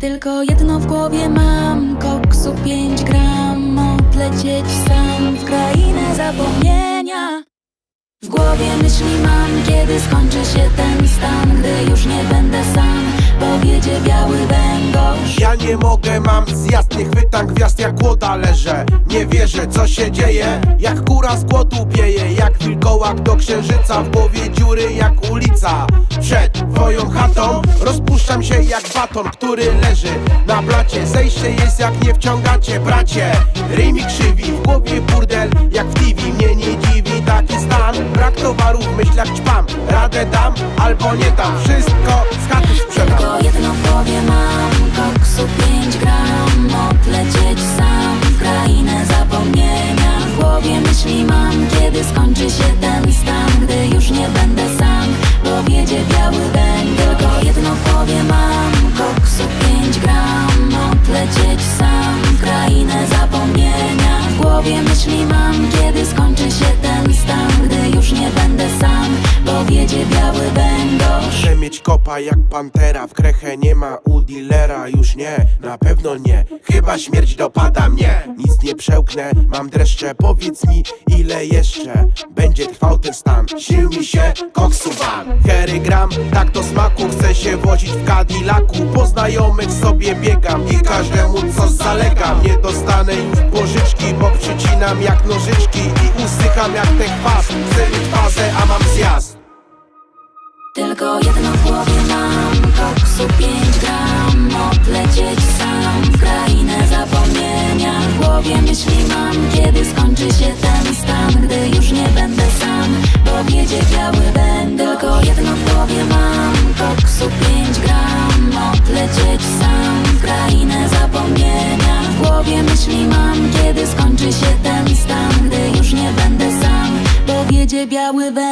Tylko jedno w głowie mam. Koksu 5 gram. Odlecieć sam w krainę zapomnienia. W głowie myśli mam Kiedy skończy się ten stan Gdy już nie będę sam. Powiedzie biały węgorz. Ja nie mogę, mam zjazd, nie chwytam gwiazd jak łoda leżę. Nie wierzę, co się dzieje, jak kura z głodu pieje Jak wilkołak do księżyca, w głowie dziury jak ulica. Przed rozpuszczam się jak baton, który leży na blacie. Zejście jest jak nie wciągacie, bracie. Ryj mi krzywi, w głowie burdel jak w TV Mnie nie dziwi taki stan, brak towarów, myślach ćpam. Radę dam albo nie dam, wszystko z chaty sprzedam. Tylko jedno w głowie mam. Koksu 5 gram. Odlecieć sam w krainę zapomnienia. W głowie myśli mam Kiedy skończy się głowie myśli mam Kiedy skończy się ten stan Gdy już nie będę sam Bo wiedzie biały węgorz Muszę mieć kopa jak pantera W krechę nie ma u dealera Już nie, na pewno nie. Chyba śmierć dopada mnie przełknę, mam dreszcze Powiedz mi ile jeszcze Będzie trwał ten stan. Sił mi się koksu ban tak do smaku. Chcę się wozić w Cadillacu. Po znajomych sobie biegam I każdemu coś zalegam. Nie dostanę już pożyczki Bo przycinam jak nożyczki I usycham jak ten kwas Chcę mieć fazę, a mam zjazd. Tylko jedno w głowie mam. Koksu 5 gram głowie myśli mam Kiedy skończy się ten stan Gdy już nie będę sam. Bo wiedzie biały węgiel Tylko jedno w głowie mam. Koksu 5 gram Odlecieć sam. W krainę zapomnienia W głowie myśli mam Kiedy skończy się ten stan Gdy już nie będę sam. Bo wiedzie biały węgiel